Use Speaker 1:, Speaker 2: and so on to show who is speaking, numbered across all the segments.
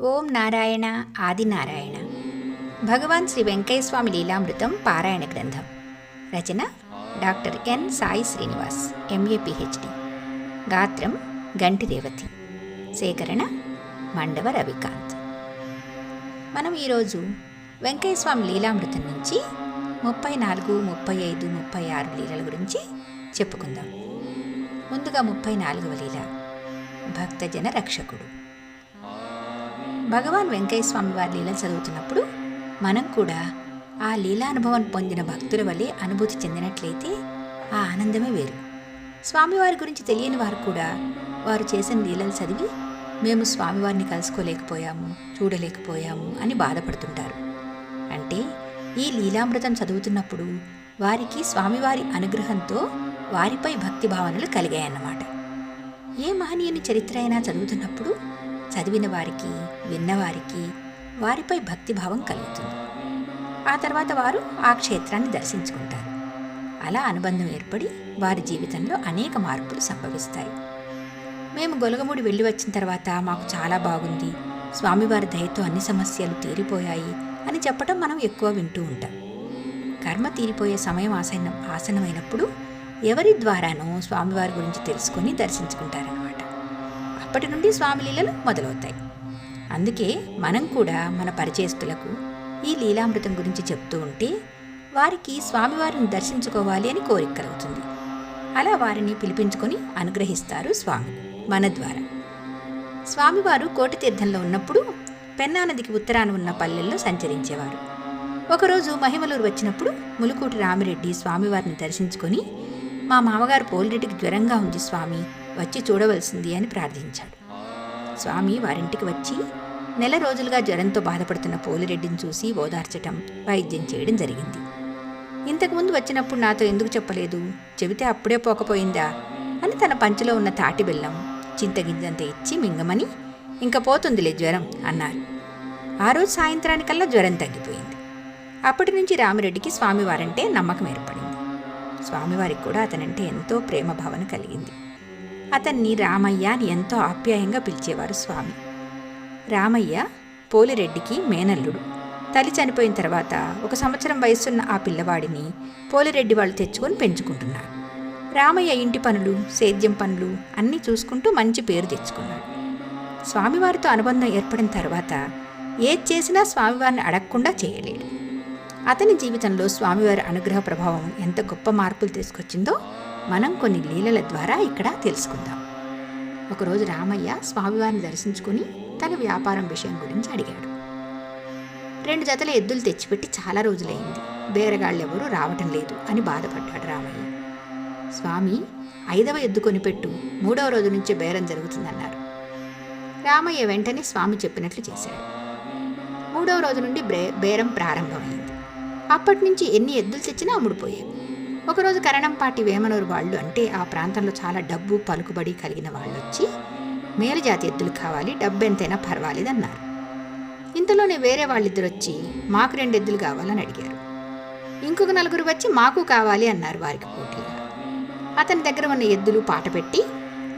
Speaker 1: ఓం నారాయణ ఆదినారాయణ. భగవాన్ శ్రీ వెంకయ్యస్వామి లీలామృతం పారాయణ గ్రంథం. రచన doctor N Sai Srinivas M A P H D. గాత్రం గంటి రేవతి. సేకరణ మండవ రవికాంత్. మనం ఈరోజు వెంకయ్యస్వామి లీలామృతం నుంచి ముప్పై నాలుగు ముప్పై ఐదు ముప్పై ఆరు లీలల గురించి చెప్పుకుందాం. ముందుగా ముప్పై నాలుగవ లీల. భక్తజన రక్షకుడు. భగవాన్ వెంకయ్య స్వామి వారి లీలలు చదువుతున్నప్పుడు మనం కూడా ఆ లీలానుభవం పొందిన భక్తుల వలె అనుభూతి చెందినట్లయితే ఆ ఆనందమే వేరు. స్వామివారి గురించి తెలియని వారు కూడా వారు చేసిన లీలలు చదివి మేము స్వామివారిని కలుసుకోలేకపోయాము చూడలేకపోయాము అని బాధపడుతుంటారు. అంటే ఈ లీలామృతం చదువుతున్నప్పుడు వారికి స్వామివారి అనుగ్రహంతో వారిపై భక్తి భావనలు కలిగాయన్నమాట. ఏ మహనీయుని చరిత్ర అయినా చదువుతున్నప్పుడు చదివిన వారికి విన్నవారికి వారిపై భక్తిభావం కలుగుతుంది. ఆ తర్వాత వారు ఆ క్షేత్రాన్ని దర్శించుకుంటారు. అలా అనుబంధం ఏర్పడి వారి జీవితంలో అనేక మార్పులు సంభవిస్తాయి. మేము గొలగముడి వెళ్ళి వచ్చిన తర్వాత మాకు చాలా బాగుంది. స్వామివారి దయతో అన్ని సమస్యలు తీరిపోయాయి అని చెప్పడం మనం ఎక్కువ వింటూ ఉంటాం. కర్మ తీరిపోయే సమయం ఆసనం ఆసనమైనప్పుడు ఎవరి ద్వారానో స్వామివారి గురించి తెలుసుకొని దర్శించుకుంటారన్నమాట. అప్పటి నుండి స్వామి లీలలు మొదలవుతాయి. అందుకే మనం కూడా మన పరిచయస్తులకు ఈ లీలామృతం గురించి చెప్తూ ఉంటే వారికి స్వామివారిని దర్శించుకోవాలి అని కోరిక కలుగుతుంది. అలా వారిని పిలిపించుకొని అనుగ్రహిస్తారు స్వామి మన ద్వారా. స్వామివారు కోటి తీర్థంలో ఉన్నప్పుడు పెన్నా నదికి ఉత్తరాన ఉన్న పల్లెల్లో సంచరించేవారు. ఒకరోజు మహిమలూరు వచ్చినప్పుడు ములుకూటి రామిరెడ్డి స్వామివారిని దర్శించుకొని మా మామగారు పోలిరెడ్డికి జ్వరంగా ఉంది స్వామి వచ్చి చూడవలసింది అని ప్రార్థించాడు. స్వామి వారింటికి వచ్చి నెల రోజులుగా జ్వరంతో బాధపడుతున్న పోలిరెడ్డిని చూసి ఓదార్చటం వైద్యం చేయడం జరిగింది. ఇంతకుముందు వచ్చినప్పుడు నాతో ఎందుకు చెప్పలేదు? చెబితే అప్పుడే పోకపోయిందా? అని తన పంచులో ఉన్న తాటి బెల్లం చింతగింజంత ఇచ్చి మింగమని ఇంకా పోతుందిలే జ్వరం అన్నారు. ఆ రోజు సాయంత్రానికల్లా జ్వరం తగ్గిపోయింది. అప్పటి నుంచి రామిరెడ్డికి స్వామివారంటే నమ్మకం ఏర్పడింది. స్వామివారికి కూడా అతనంటే ఎంతో ప్రేమ భావన కలిగింది. అతన్ని రామయ్య అని ఎంతో ఆప్యాయంగా పిలిచేవారు స్వామి. రామయ్య పోలిరెడ్డికి మేనల్లుడు. తల్లి చనిపోయిన తర్వాత ఒక సంవత్సరం వయసున్న ఆ పిల్లవాడిని పోలిరెడ్డి వాళ్ళు తెచ్చుకొని పెంచుకుంటున్నారు. రామయ్య ఇంటి పనులు సేద్యం పనులు అన్నీ చూసుకుంటూ మంచి పేరు తెచ్చుకున్నాడు. స్వామివారితో అనుబంధం ఏర్పడిన తర్వాత ఏది చేసినా స్వామివారిని అడగకుండా చేయలేడు. అతని జీవితంలో స్వామివారి అనుగ్రహ ప్రభావం ఎంత గొప్ప మార్పులు తీసుకొచ్చిందో మనం కొన్ని లీలల ద్వారా ఇక్కడ తెలుసుకుందాం. ఒకరోజు రామయ్య స్వామివారిని దర్శించుకుని తన వ్యాపారం విషయం గురించి అడిగాడు. రెండు జతల ఎద్దులు తెచ్చిపెట్టి చాలా రోజులైంది. బేరగాళ్ళెవరూ రావటం లేదు అని బాధపడ్డాడు రామయ్య. స్వామి ఐదవ ఎద్దు కొనిపెట్టు మూడవ రోజు నుంచే బేరం జరుగుతుందన్నారు. రామయ్య వెంటనే స్వామి చెప్పినట్లు చేశాడు. మూడవ రోజు నుండి బ్రే బేరం ప్రారంభమైంది. అప్పటి నుంచి ఎన్ని ఎద్దులు తెచ్చినా అమ్ముడుపోయాయి ఒకరోజు కరణంపాటి వేమనూరు వాళ్ళు అంటే ఆ ప్రాంతంలో చాలా డబ్బు పలుకుబడి కలిగిన వాళ్ళు వచ్చి మేలుజాతి ఎద్దులు కావాలి డబ్బు ఎంతైనా పర్వాలేదన్నారు. ఇంతలోనే వేరే వాళ్ళిద్దరు వచ్చి మాకు రెండు ఎద్దులు కావాలని అడిగారు. ఇంకొక నలుగురు వచ్చి మాకు కావాలి అన్నారు వారికి పోటీగా. అతని దగ్గర ఉన్న ఎద్దులు పాట పెట్టి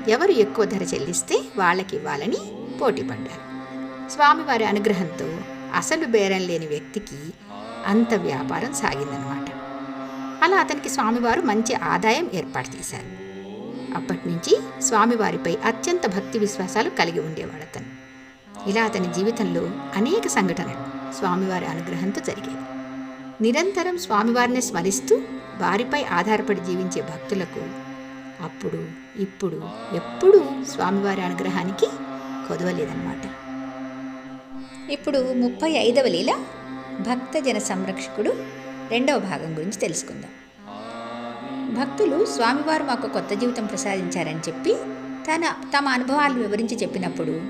Speaker 1: ఎవరు ఎక్కువ ధర చెల్లిస్తే వాళ్ళకి ఇవ్వాలని పోటీ పడ్డారు. స్వామివారి అనుగ్రహంతో అసలు బేరం లేని వ్యక్తికి అంత వ్యాపారం సాగిందనమాట. అలా అతనికి స్వామివారు మంచి ఆదాయం ఏర్పాటు చేశారు అప్పటి నుంచి స్వామివారిపై అత్యంత భక్తి విశ్వాసాలు కలిగి ఉండేవాడు అతను. ఇలా అతని జీవితంలో అనేక సంఘటనలు స్వామివారి అనుగ్రహంతో జరిగేవి. నిరంతరం స్వామివారిని స్మరిస్తూ వారిపై ఆధారపడి జీవించే భక్తులకు అప్పుడు ఇప్పుడు ఎప్పుడూ స్వామివారి అనుగ్రహానికి కొదవలేదన్నమాట ఇప్పుడు ముప్పై ఐదవ లీల భక్తజన సంరక్షకుడు రెండవ భాగం గురించి తెలుసుకుందాం. భక్తులు స్వామివారు మాకు కొత్త జీవితం ప్రసాదించారని చెప్పి తన తమ అనుభవాలను వివరించి చెప్పినప్పుడు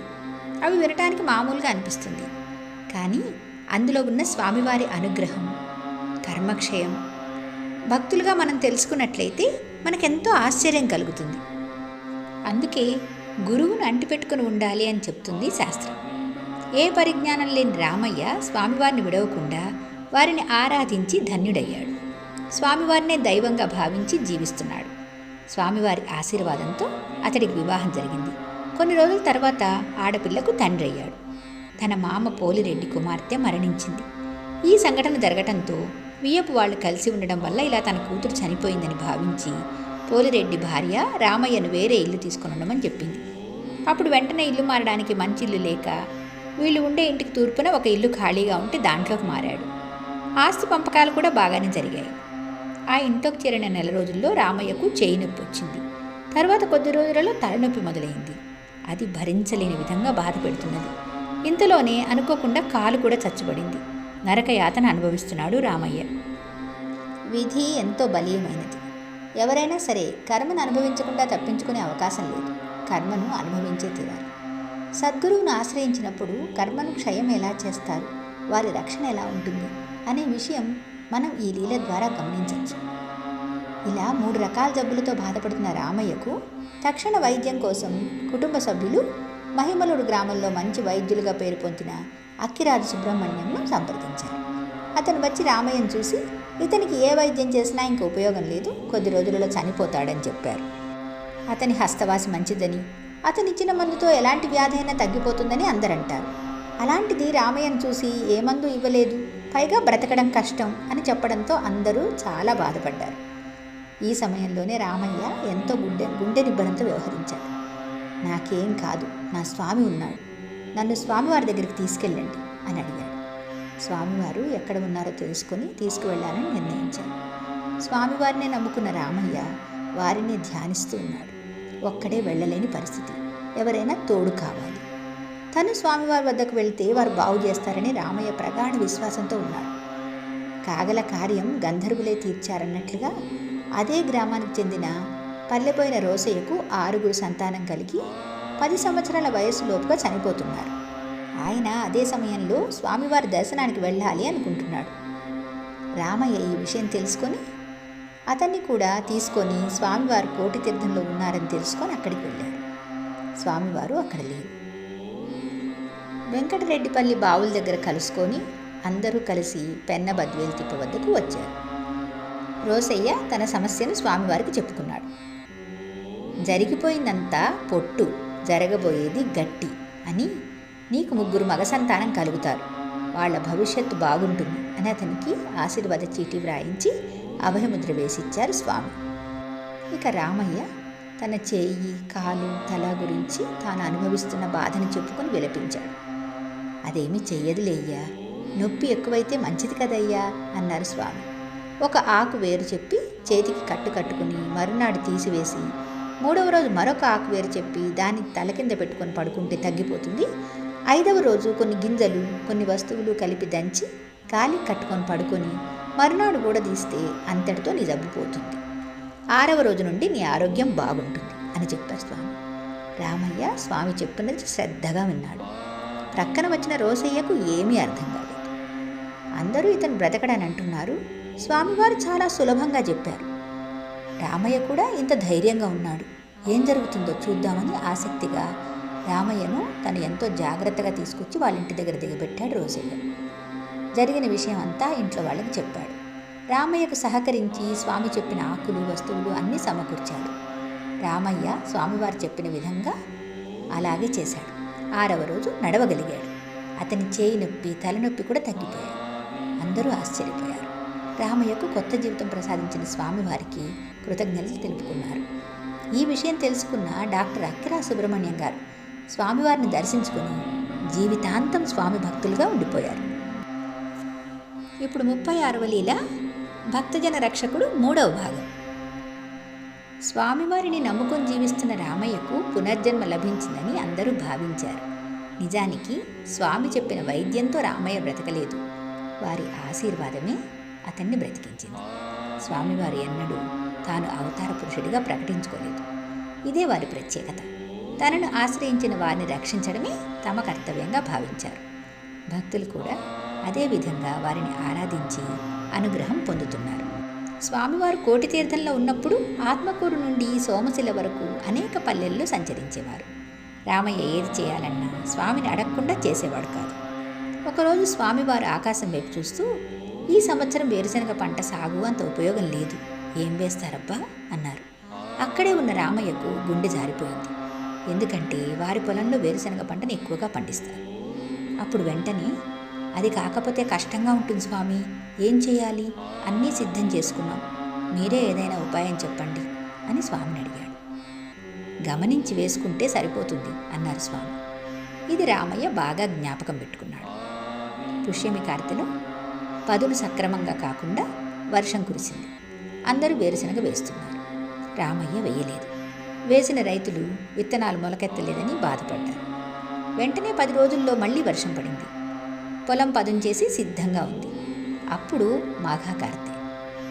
Speaker 1: అవి వినటానికి మామూలుగా అనిపిస్తుంది. కానీ అందులో ఉన్న స్వామివారి అనుగ్రహం కర్మక్షయం భక్తులుగా మనం తెలుసుకున్నట్లయితే మనకెంతో ఆశ్చర్యం కలుగుతుంది. అందుకే గురువును అంటిపెట్టుకుని ఉండాలి అని చెప్తుంది శాస్త్రం. ఏ పరిజ్ఞానం లేని రామయ్య స్వామివారిని విడవకుండా వారిని ఆరాధించి ధన్యుడయ్యాడు. స్వామివారినే దైవంగా భావించి జీవిస్తున్నాడు. స్వామివారి ఆశీర్వాదంతో అతడికి వివాహం జరిగింది. కొన్ని రోజుల తర్వాత ఆడపిల్లకు తండ్రి అయ్యాడు. తన మామ పోలిరెడ్డి కుమార్తె మరణించింది. ఈ సంఘటన జరగటంతో వియ్యపు వాళ్ళు కలిసి ఉండడం వల్ల ఇలా తన కూతురు చనిపోయిందని భావించి పోలిరెడ్డి భార్య రామయ్యను వేరే ఇల్లు తీసుకుని ఉండమని చెప్పింది. అప్పుడు వెంటనే ఇల్లు మారడానికి మంచి ఇల్లు లేక వీళ్ళు ఉండే ఇంటికి తూర్పున ఒక ఇల్లు ఖాళీగా ఉంటే దాంట్లోకి మారాడు. ఆస్తి పంపకాలు కూడా బాగానే జరిగాయి. ఆ ఇంట్లోకి చేరిన నెల రోజుల్లో రామయ్యకు చేయి నొప్పి వచ్చింది. తర్వాత కొద్ది రోజులలో తలనొప్పి మొదలైంది. అది భరించలేని విధంగా బాధ పెడుతున్నది. ఇంతలోనే అనుకోకుండా కాలు కూడా చచ్చుబడింది. నరక యాతన అనుభవిస్తున్నాడు రామయ్య. విధి ఎంతో బలీయమైనది. ఎవరైనా సరే కర్మను అనుభవించకుండా తప్పించుకునే అవకాశం లేదు. కర్మను అనుభవించే తీరాలి సద్గురువును ఆశ్రయించినప్పుడు కర్మను క్షయం ఎలా చేస్తారు? వారి రక్షణ ఎలా ఉంటుంది? అనే విషయం మనం ఈ లీల ద్వారా గమనించవచ్చు ఇలా మూడు రకాల జబ్బులతో బాధపడుతున్న రామయ్యకు తక్షణ వైద్యం కోసం కుటుంబ సభ్యులు మహిమలుడు గ్రామంలో మంచి వైద్యులుగా పేరు పొందిన అక్కిరాజు సుబ్రహ్మణ్యంను సంప్రదించారు. అతను వచ్చి రామయ్యను చూసి ఇతనికి ఏ వైద్యం చేసినా ఇంక ఉపయోగం లేదు కొద్ది రోజులలో చనిపోతాడని చెప్పారు. అతని హస్తవాసి మంచిదని అతనిచ్చిన మందుతో ఎలాంటి వ్యాధి అయినా తగ్గిపోతుందని అందరంటారు. అలాంటిది రామయ్యను చూసి ఏ మందు ఇవ్వలేదు? పైగా బ్రతకడం కష్టం అని చెప్పడంతో అందరూ చాలా బాధపడ్డారు. ఈ సమయంలోనే రామయ్య ఎంతో గుండె గుండె నిబ్బరంతో వ్యవహరించాడు. నాకేం కాదు నా స్వామి ఉన్నాడు. నన్ను స్వామివారి దగ్గరికి తీసుకెళ్ళండి అని అడిగాడు. స్వామివారు ఎక్కడ ఉన్నారో తెలుసుకొని తీసుకువెళ్ళాలని నిర్ణయించాడు స్వామివారిని నమ్ముకున్న రామయ్య వారిని ధ్యానిస్తూ ఉన్నాడు. ఒక్కడే వెళ్ళలేని పరిస్థితి. ఎవరైనా తోడు కావాలి. తను స్వామివారి వద్దకు వెళ్తే వారు బాగు చేస్తారని రామయ్య ప్రగాఢ విశ్వాసంతో ఉన్నాడు కాగల కార్యం గంధర్వులే తీర్చారన్నట్లుగా అదే గ్రామానికి చెందిన పల్లెపోయిన రోసయ్యకు ఆరుగురు సంతానం కలిగి పది సంవత్సరాల వయసులోపుగా చనిపోతున్నారు. ఆయన అదే సమయంలో స్వామివారి దర్శనానికి వెళ్ళాలి అనుకుంటున్నాడు. రామయ్య ఈ విషయం తెలుసుకొని అతన్ని కూడా తీసుకొని స్వామివారు కోటి తీర్థంలో ఉన్నారని తెలుసుకొని అక్కడికి వెళ్ళాడు స్వామివారు అక్కడ లేరు. వెంకటరెడ్డిపల్లి బావుల దగ్గర కలుసుకొని అందరూ కలిసి పెన్న బద్వేలు తిప్ప వద్దకు వచ్చారు. రోసయ్య తన సమస్యను స్వామివారికి చెప్పుకున్నాడు. జరిగిపోయిందంతా పొట్టు జరగబోయేది గట్టి అని నీకు ముగ్గురు మగ సంతానం కలుగుతారు. వాళ్ళ భవిష్యత్తు బాగుంటుంది అని అతనికి ఆశీర్వాద చీటీ వ్రాయించి అభయముద్ర వేసిచ్చారు స్వామి. ఇక రామయ్య తన చేయి కాలు తల గురించి తాను అనుభవిస్తున్న బాధను చెప్పుకొని విలపించాడు. అదేమీ చెయ్యదులేయ్యా నొప్పి ఎక్కువైతే మంచిది కదయ్యా అన్నారు స్వామి. ఒక ఆకు వేరు చెప్పి చేతికి కట్టు కట్టుకుని మరునాడు తీసివేసి మూడవ రోజు మరొక ఆకు వేరు చెప్పి దాన్ని తల కింద పెట్టుకొని పడుకుంటే తగ్గిపోతుంది. ఐదవ రోజు కొన్ని గింజలు కొన్ని వస్తువులు కలిపి దంచి గాలి కట్టుకొని పడుకొని మరునాడు కూడా తీస్తే అంతటితో నీ జబ్బు పోతుంది. ఆరవ రోజు నుండి నీ ఆరోగ్యం బాగుంటుంది అని చెప్పారు స్వామి. రామయ్య స్వామి చెప్పినది శ్రద్ధగా విన్నాడు. ప్రక్కన వచ్చిన రోసయ్యకు ఏమీ అర్థం కాలేదు. అందరూ ఇతను బ్రతకడని అంటున్నారు. స్వామివారు చాలా సులభంగా చెప్పారు. రామయ్య కూడా ఇంత ధైర్యంగా ఉన్నాడు. ఏం జరుగుతుందో చూద్దామని ఆసక్తిగా రామయ్యను తను ఎంతో జాగ్రత్తగా తీసుకొచ్చి వాళ్ళ ఇంటి దగ్గర దిగబెట్టాడు రోసయ్య. జరిగిన విషయం అంతా ఇంట్లో వాళ్ళకి చెప్పాడు. రామయ్యకు సహకరించి స్వామి చెప్పిన ఆకులు వస్తువులు అన్నీ సమకూర్చాడు. రామయ్య స్వామివారు చెప్పిన విధంగా అలాగే చేశాడు. ఆరవ రోజు నడవగలిగాడు. అతని చేయి నొప్పి తలనొప్పి కూడా తగ్గిపోయాయి. అందరూ ఆశ్చర్యపోయారు. రామయ్యకు కొత్త జీవితం ప్రసాదించిన స్వామివారికి కృతజ్ఞతలు తెలుపుకున్నారు. ఈ విషయం తెలుసుకున్న డాక్టర్ అక్కిరా సుబ్రహ్మణ్యం గారు స్వామివారిని దర్శించుకుని జీవితాంతం స్వామి భక్తులుగా ఉండిపోయారు. ఇప్పుడు ముప్పై ఆరవ లీల భక్తజన రక్షకుడు మూడవ భాగం. స్వామివారిని నమ్ముకొని జీవిస్తున్న రామయ్యకు పునర్జన్మ లభించిందని అందరూ భావించారు. నిజానికి స్వామి చెప్పిన వైద్యంతో రామయ్య బ్రతకలేదు. వారి ఆశీర్వాదమే అతన్ని బ్రతికించింది. స్వామివారి ఎన్నడూ తాను అవతార పురుషుడిగా ప్రకటించుకోలేదు. ఇదే వారి ప్రత్యేకత. తనను ఆశ్రయించిన వారిని రక్షించడమే తమ కర్తవ్యంగా భావించారు. భక్తులు కూడా అదేవిధంగా వారిని ఆరాధించి అనుగ్రహం పొందుతున్నారు. స్వామివారు కోటి తీర్థంలో ఉన్నప్పుడు ఆత్మకూరు నుండి సోమశిల వరకు అనేక పల్లెల్లో సంచరించేవారు. రామయ్య ఏది చేయాలన్నా స్వామిని అడగకుండా చేసేవాడు కాదు. ఒకరోజు స్వామివారు ఆకాశం వైపు చూస్తూ ఈ సంవత్సరం వేరుశనగ పంట సాగు అంత ఉపయోగం లేదు. ఏం వేస్తారబ్బా? అన్నారు. అక్కడే ఉన్న రామయ్యకు గుండె జారిపోయింది. ఎందుకంటే వారి పొలంలో వేరుశనగ పంటను ఎక్కువగా పండిస్తారు. అప్పుడు వెంటనే అది కాకపోతే కష్టంగా ఉంటుంది స్వామి. ఏం చేయాలి? అన్నీ సిద్ధం చేసుకున్నాం. మీరే ఏదైనా ఉపాయం చెప్పండి అని స్వామిని అడిగాడు. గమనించి వేసుకుంటే సరిపోతుంది అన్నారు స్వామి. ఇది రామయ్య బాగా జ్ఞాపకం పెట్టుకున్నాడు. పుష్యమి కార్తెలో పదులు సక్రమంగా కాకుండా వర్షం కురిసింది. అందరూ వేరుశనగ వేస్తున్నారు. రామయ్య వేయలేదు. వేసిన రైతులు విత్తనాలు మొలకెత్తలేదని బాధపడ్డారు. వెంటనే పది రోజుల్లో మళ్ళీ వర్షం పడింది. పొలం పదుం చేసి సిద్ధంగా ఉంది. అప్పుడు మాఘాకార్తె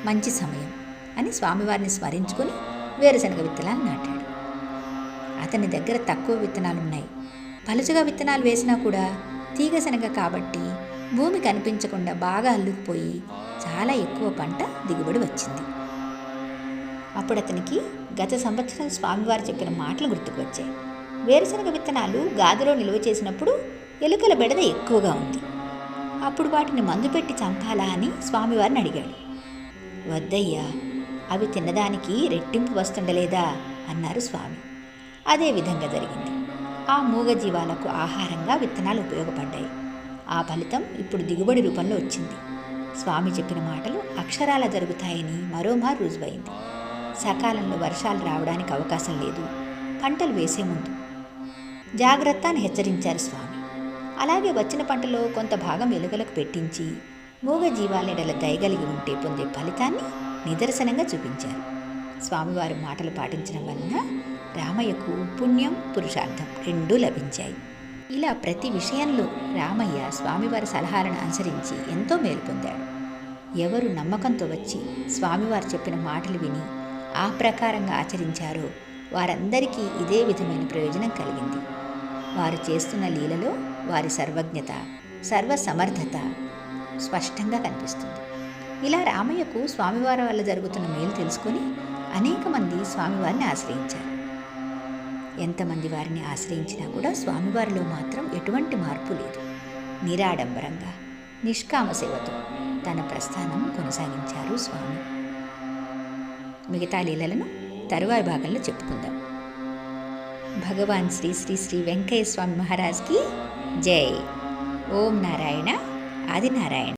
Speaker 1: మంచి సమయం అని స్వామివారిని స్మరించుకొని వేరుశనగ విత్తనాలు నాటాడు. అతని దగ్గర తక్కువ విత్తనాలు ఉన్నాయి పలుచగా విత్తనాలు వేసినా కూడా తీగశనగ కాబట్టి భూమి కనిపించకుండా బాగా అల్లుకుపోయి చాలా ఎక్కువ పంట దిగుబడి వచ్చింది. అప్పుడు అతనికి గత సంవత్సరం స్వామివారు చెప్పిన మాటలు గుర్తుకు వచ్చాయి. వేరుశనగ విత్తనాలు గాదిలో నిల్వ చేసినప్పుడు ఎలుకల బెడద ఎక్కువగా ఉంది. అప్పుడు వాటిని మందు పెట్టి చంపాలా అని స్వామివారిని అడిగాడు. వద్దయ్యా అవి తినడానికి రెట్టింపు వస్తుండలేదా? అన్నారు స్వామి. అదే విధంగా జరిగింది. ఆ మూగజీవాలకు ఆహారంగా విత్తనాలు ఉపయోగపడ్డాయి. ఆ ఫలితం ఇప్పుడు దిగుబడి రూపంలో వచ్చింది. స్వామి చెప్పిన మాటలు అక్షరాల జరుగుతాయని మరోమారు రుజువైంది. సకాలంలో వర్షాలు రావడానికి అవకాశం లేదు. పంటలు వేసే ముందు. జాగ్రత్త అని హెచ్చరించారు స్వామి. అలాగే వచ్చిన పంటలో కొంత భాగం ఎలుకలకు పెట్టించి మూగ జీవాలెడల దయగలిగి ఉంటే పొందే ఫలితాన్ని నిదర్శనంగా చూపించారు. స్వామివారి మాటలు పాటించడం వలన రామయ్యకు పుణ్యం పురుషార్థం రెండూ లభించాయి. ఇలా ప్రతి విషయంలో రామయ్య స్వామివారి సలహాలను అనుసరించి ఎంతో మేలు పొందాడు. ఎవరు నమ్మకంతో వచ్చి స్వామివారు చెప్పిన మాటలు విని ఆ ప్రకారంగా ఆచరించారో వారందరికీ ఇదే విధమైన ప్రయోజనం కలిగింది. వారు చేస్తున్న లీలలో వారి సర్వజ్ఞత సర్వసమర్థత స్పష్టంగా కనిపిస్తుంది. ఇలా రామయ్యకు స్వామివారి వల్ల జరుగుతున్న మేలు తెలుసుకొని అనేక మంది స్వామివారిని ఆశ్రయించారు. ఎంతమంది వారిని ఆశ్రయించినా కూడా స్వామివారిలో మాత్రం ఎటువంటి మార్పు లేదు. నిరాడంబరంగా నిష్కామ సేవతో తన ప్రస్థానం కొనసాగించారు స్వామి. మిగతా లీలలను తరువాయి భాగంలో చెప్పుకుందాం. భగవాన్ శ్రీ శ్రీ శ్రీ వెంకయ్య స్వామి మహారాజ్కి జై. ఓం నారాయణ ఆదినారాయణ.